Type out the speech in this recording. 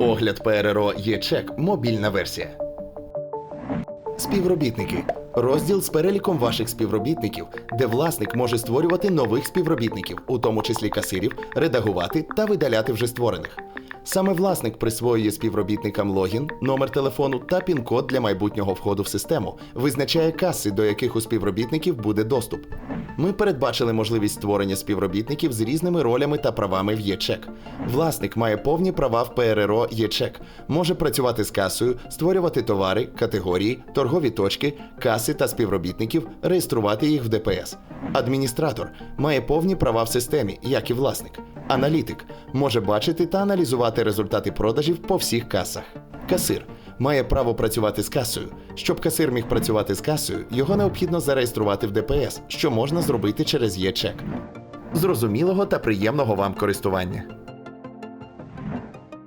Огляд ПРРО є-чек. Мобільна версія. Співробітники. Розділ з переліком ваших співробітників, де власник може створювати нових співробітників, у тому числі касирів, редагувати та видаляти вже створених. Саме власник присвоює співробітникам логін, номер телефону та пін-код для майбутнього входу в систему, визначає каси, до яких у співробітників буде доступ. Ми передбачили можливість створення співробітників з різними ролями та правами в ЄЧЕК. Власник має повні права в ПРРО ЄЧЕК, може працювати з касою, створювати товари, категорії, торгові точки, каси та співробітників, реєструвати їх в ДПС. Адміністратор має повні права в системі, як і власник. Аналітик може бачити та аналізувати результати продажів по всіх касах. Касир має право працювати з касою. Щоб касир міг працювати з касою, його необхідно зареєструвати в ДПС, що можна зробити через ЄЧЕК. Зрозумілого та приємного вам користування.